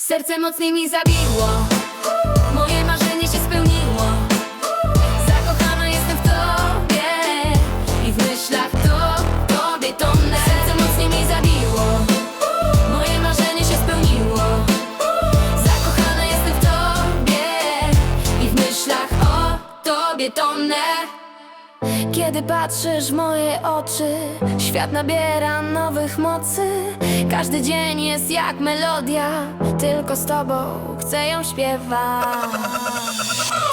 Serce mocniej mi zabiło. Moje marzenie się spełniło. Zakochana jestem w tobie I w myślach to tobie tonę. Serce mocniej mi zabiło. Moje marzenie się spełniło. Zakochana jestem w tobie I w myślach o tobie tonę kiedy patrzysz w moje oczy, świat nabiera nowych mocy. Każdy dzień jest jak melodia, tylko z tobą chcę ją śpiewać.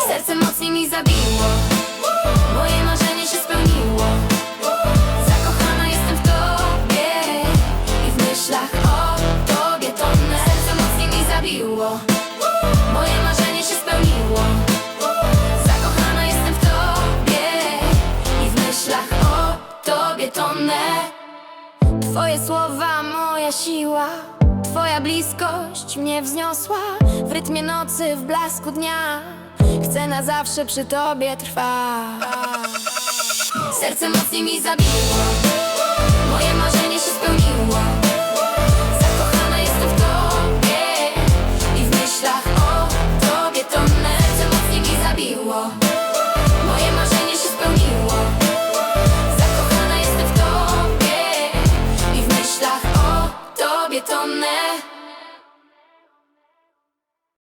Serce mocniej mi zabiło, moje marzenie się spełniło. Zakochana jestem w tobie i w myślach o tobie tonę. Serce mocniej mi zabiło, moje tonę. Twoje słowa, moja siła, Twoja bliskość mnie wzniosła w rytmie nocy, w blasku dnia. Chcę na zawsze przy tobie trwać. Serce mocniej mi zabiło.